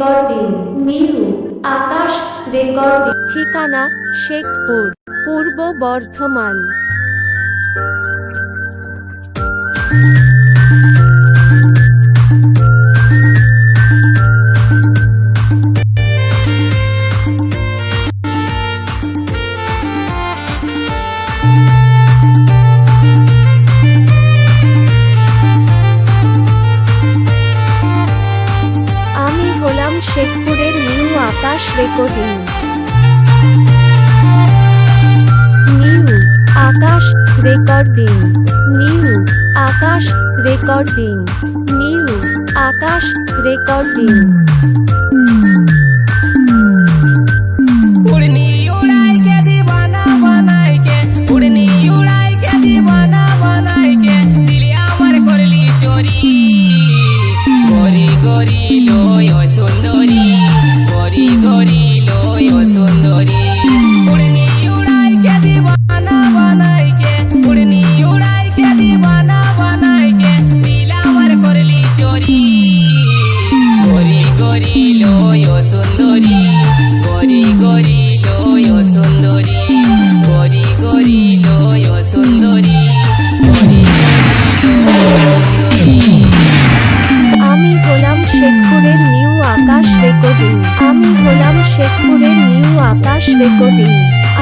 Recording new Akash recording. ঠিকানা Sheikhpur Purba Bardhaman. Recording. New Akash recording. New Akash recording. New Akash recording. Gloria. Akash recording.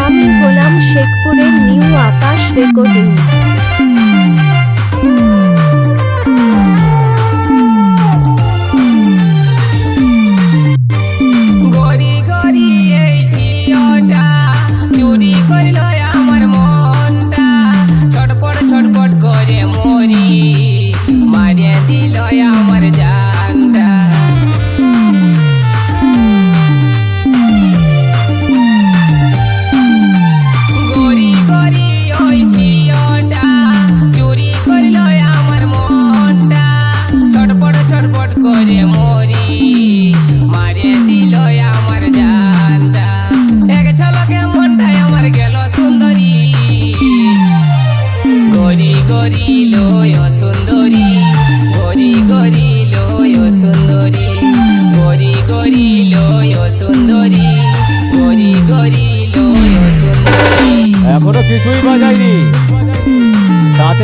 আমি হলাম শেখপুরের new Akash recording.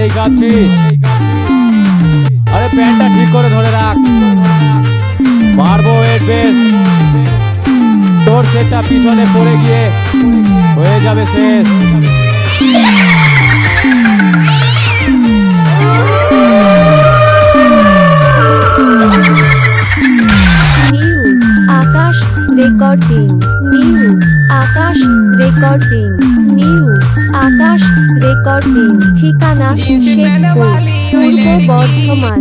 এই গাছে। আরে প্যান্টটা ঠিক করে ধরে রাখ। মারবো এর বেশ। তোর সেটা পিছনে পড়ে গিয়ে হয়ে যাবে শেষ। Recording. New Akash recording. New Akash recording ঠিকানা হাতে বর্ধমান।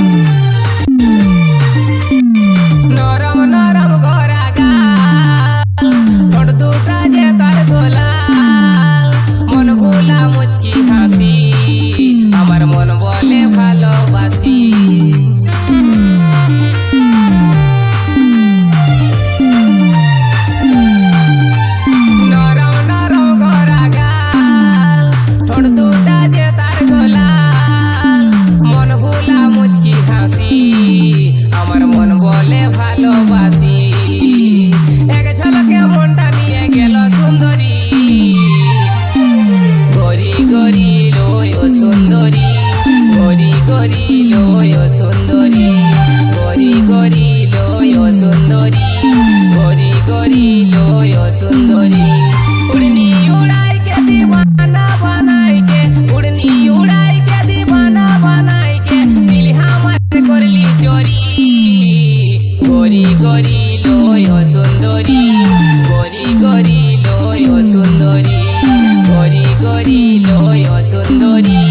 লয় সুন্দরী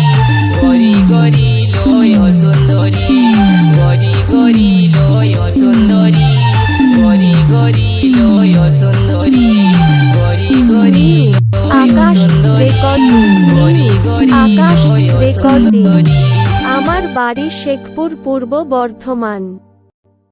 গরি গরি লয় সুন্দরী গরি গরি লয় সুন্দরী গরি গরি লয় সুন্দরী গরি গরি আকাশ গরি গরি আমার বাড়ি শেখপুর পূর্ব বর্ধমান।